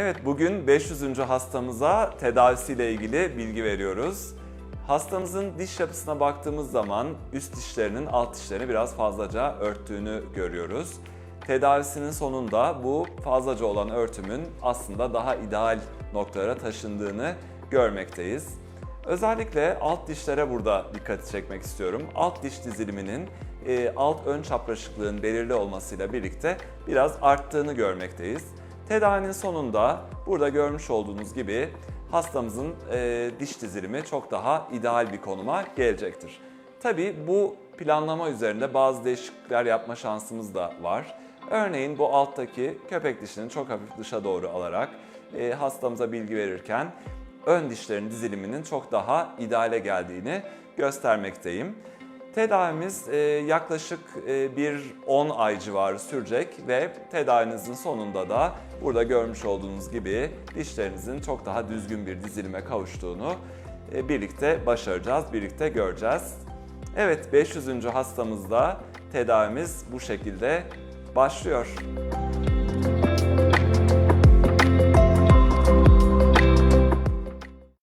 Evet, bugün 500. hastamıza tedavisiyle ilgili bilgi veriyoruz. Hastamızın diş yapısına baktığımız zaman üst dişlerinin alt dişlerini biraz fazlaca örttüğünü görüyoruz. Tedavisinin sonunda bu fazlaca olan örtümün aslında daha ideal noktalara taşındığını görmekteyiz. Özellikle alt dişlere burada dikkati çekmek istiyorum. Alt diş diziliminin e, alt ön çapraşıklığın belirli olmasıyla birlikte biraz arttığını görmekteyiz. Tedavinin sonunda burada görmüş olduğunuz gibi hastamızın e, diş dizilimi çok daha ideal bir konuma gelecektir. Tabii bu planlama üzerinde bazı değişiklikler yapma şansımız da var. Örneğin bu alttaki köpek dişini çok hafif dışa doğru alarak e, hastamıza bilgi verirken ön dişlerin diziliminin çok daha ideale geldiğini göstermekteyim. Tedavimiz e, yaklaşık e, bir 10 ay civarı sürecek ve tedavinizin sonunda da burada görmüş olduğunuz gibi dişlerinizin çok daha düzgün bir dizilime kavuştuğunu e, birlikte başaracağız, birlikte göreceğiz. Evet 500. hastamızda tedavimiz bu şekilde başlıyor.